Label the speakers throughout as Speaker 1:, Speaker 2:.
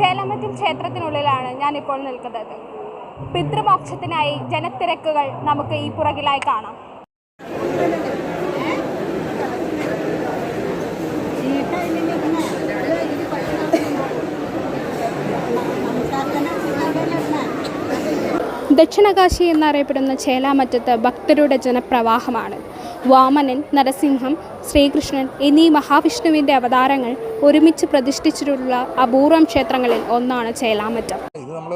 Speaker 1: ചേലമറ്റം ക്ഷേത്രത്തിനുള്ളിലാണ് ഞാനിപ്പോൾ നിൽക്കുന്നത്. പിതൃമോക്ഷത്തിനായി ജനത്തിരക്കുകൾ നമുക്ക് ഈ പുറകിലായി കാണാം. ദക്ഷിണകാശി എന്നറിയപ്പെടുന്ന ചേലാമറ്റത്ത് ഭക്തരുടെ ജനപ്രവാഹമാണ്. വാമനൻ നരസിംഹം ശ്രീകൃഷ്ണൻ എന്നീ മഹാവിഷ്ണുവിന്റെ അവതാരങ്ങൾ ഒരുമിച്ച് പ്രതിഷ്ഠിച്ചിട്ടുള്ള അപൂർവം ക്ഷേത്രങ്ങളിൽ ഒന്നാണ് ചേലാമറ്റം.
Speaker 2: ഇത് നമ്മൾ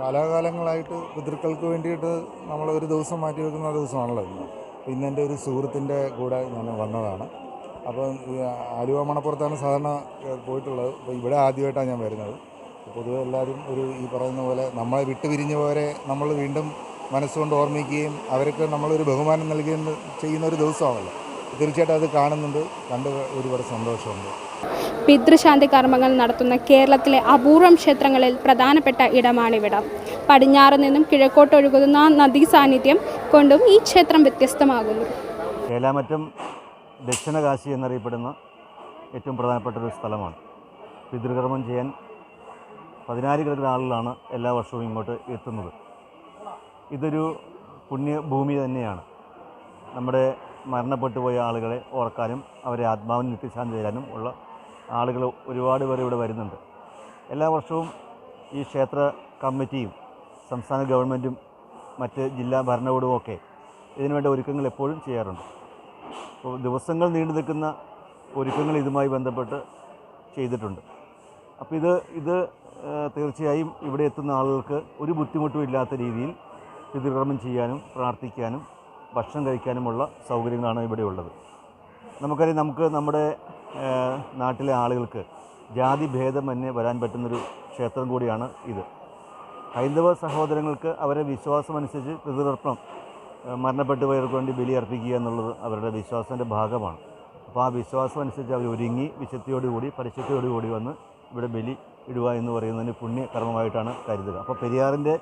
Speaker 2: കാലാകാലങ്ങളായിട്ട് പിതൃക്കൾക്ക് വേണ്ടിയിട്ട് നമ്മൾ ഒരു ദിവസം മാറ്റി വെക്കുന്ന ദിവസമാണല്ലോ ഇന്ന്. ഇന്ന് എന്റെ ഒരു സുഹൃത്തിന്റെ കൂടെ ഞാൻ വന്നതാണ്. അപ്പം ആലുവ മണപ്പുറത്താണ് സാധാരണ പോയിട്ടുള്ളത്. അപ്പോൾ ഇവിടെ ആദ്യമായിട്ടാണ് ഞാൻ വരുന്നത്. പൊതുവെ എല്ലാവരും ഒരു ഈ പറയുന്ന പോലെ നമ്മളെ വിട്ടുപിരിഞ്ഞ പോലെ നമ്മൾ വീണ്ടും മനസ്സുകൊണ്ട് ഓർമ്മിക്കുകയും അവർക്ക് നമ്മളൊരു ബഹുമാനം നൽകുകയും ചെയ്യുന്ന ഒരു ദിവസമാണല്ലോ. തീർച്ചയായിട്ടും അത് കാണുന്നുണ്ട്. കണ്ട് ഒരുപാട് സന്തോഷമുണ്ട്.
Speaker 1: പിതൃശാന്തി കർമ്മങ്ങൾ നടത്തുന്ന കേരളത്തിലെ അപൂർവം ക്ഷേത്രങ്ങളിൽ പ്രധാനപ്പെട്ട ഇടമാണിവിടം. പടിഞ്ഞാറ് നിന്നും കിഴക്കോട്ടൊഴുകുന്ന നദീ സാന്നിധ്യം കൊണ്ടും ഈ ക്ഷേത്രം വ്യത്യസ്തമാകുന്നു.
Speaker 3: കേലാമറ്റം ദക്ഷിണകാശി എന്നറിയപ്പെടുന്ന ഏറ്റവും പ്രധാനപ്പെട്ട ഒരു സ്ഥലമാണ്. പിതൃകർമ്മം ചെയ്യാൻ പതിനായിരക്കണക്കിന് ആളുകളാണ് എല്ലാ വർഷവും ഇങ്ങോട്ട് എത്തുന്നത്. ഇതൊരു പുണ്യഭൂമി തന്നെയാണ്. നമ്മുടെ മരണപ്പെട്ടു പോയ ആളുകളെ ഓർക്കാനും അവരെ ആത്മാവിന് നിത്യശാന്തി തരാനും ഉള്ള ആളുകൾ ഒരുപാട് പേർ ഇവിടെ വരുന്നുണ്ട്. എല്ലാ വർഷവും ഈ ക്ഷേത്ര കമ്മിറ്റിയും സംസ്ഥാന ഗവൺമെന്റും മറ്റ് ജില്ലാ ഭരണകൂടവും ഒക്കെ ഇതിനുവേണ്ട ഒരുക്കങ്ങൾ എപ്പോഴും ചെയ്യാറുണ്ട്. അപ്പോൾ ദിവസങ്ങൾ നീണ്ടു നിൽക്കുന്ന ഒരുക്കങ്ങൾ ഇതുമായി ബന്ധപ്പെട്ട് ചെയ്തിട്ടുണ്ട്. അപ്പോൾ ഇത് ഇത് തീർച്ചയായും ഇവിടെ എത്തുന്ന ആളുകൾക്ക് ഒരു ബുദ്ധിമുട്ടും ഇല്ലാത്ത രീതിയിൽ പിതൃകർമ്മം ചെയ്യാനും പ്രാർത്ഥിക്കാനും ഭക്ഷണം കഴിക്കാനുമുള്ള സൗകര്യങ്ങളാണ് ഇവിടെ ഉള്ളത്. നമുക്കറിയാം നമുക്ക് നമ്മുടെ നാട്ടിലെ ആളുകൾക്ക് ജാതി ഭേദമന്യേ വരാൻ പറ്റുന്നൊരു ക്ഷേത്രം കൂടിയാണ് ഇത്. ഹൈന്ദവ സഹോദരങ്ങൾക്ക് അവരെ വിശ്വാസമനുസരിച്ച് പിതൃതർപ്പണം ഏഹ് മരണപ്പെട്ടു പോയവർക്ക് വേണ്ടി ബലി അർപ്പിക്കുക എന്നുള്ളത് അവരുടെ വിശ്വാസത്തിന്റെ ഭാഗമാണ്. അപ്പോൾ ആ വിശ്വാസം അനുസരിച്ച് അവർ ഒരുങ്ങി വിശുദ്ധിയോടുകൂടി പരിശുദ്ധിയോടുകൂടി വന്ന് ഇവിടെ ബലി ഇടുക എന്ന് പറയുന്നതിന് പുണ്യകർമ്മമായിട്ടാണ് കരുതുക. അപ്പോൾ പെരിയാറിന്റെ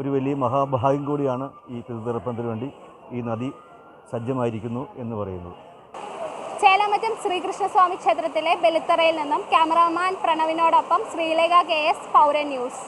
Speaker 3: ഒരു വലിയ മഹാഭാഗ്യം കൂടിയാണ് ഈ പിതൃതർപ്പണത്തിന് വേണ്ടി ഈ നദി സജ്ജമായിരിക്കുന്നു എന്ന് പറയുന്നത്.
Speaker 1: ചേലാമറ്റം ശ്രീകൃഷ്ണസ്വാമി ക്ഷേത്രത്തിലെ ബലിത്തറയിൽ നിന്നും cameraman പ്രണവിനോടൊപ്പം Sreelekha K S Pauran news.